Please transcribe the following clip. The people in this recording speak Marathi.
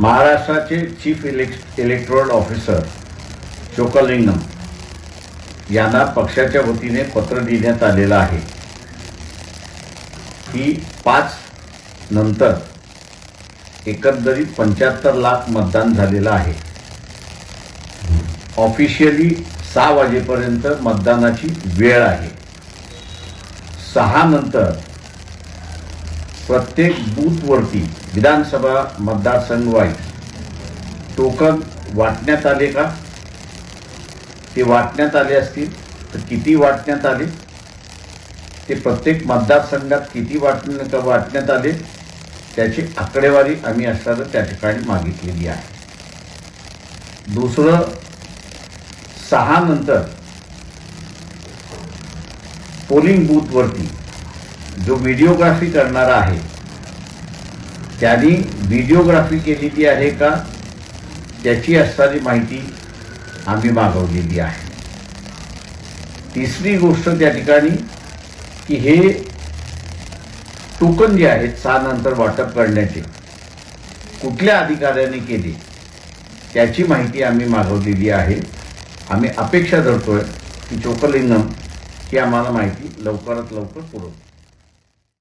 महाराष्ट्राचे चीफ इलेक् इलेक्ट्रोल ऑफिसर चोकलिंगम यांना पक्षाच्या वतीने पत्र देण्यात आलेलं आहे. की पाच नंतर एकंदरीत पंच्याहत्तर लाख मतदान झालेलं आहे. ऑफिशियली सहा वाजेपर्यंत मतदानाची वेळ आहे. सहा नंतर प्रत्येक बूथवरती विधानसभा मतदारसंघ वाईज टोकन वाटण्यात आले का? ते वाटण्यात आले असतील तर किती वाटण्यात आले? ते प्रत्येक मतदारसंघात किती वाटण वाटण्यात आले? त्याची आकडेवारी आम्ही असताना त्या ठिकाणी मागितलेली आहे. दुसरं सहा नंतर पोलिंग बूथवरती जो व्हिडिओग्राफी करणारा आहे त्यांनी व्हिडिओग्राफी केलेली आहे का? त्याची असणारी माहिती आम्ही मागवलेली आहे. तिसरी गोष्ट त्या ठिकाणी की हे टोकन जे आहेत सहा नंतर वाटप करण्याचे कुठल्या अधिकाऱ्याने केले त्याची माहिती आम्ही मागवलेली आहे. आम्ही अपेक्षा धरतोय की चोकलिंगम ही आम्हाला माहिती लवकरात लवकर पुरवतो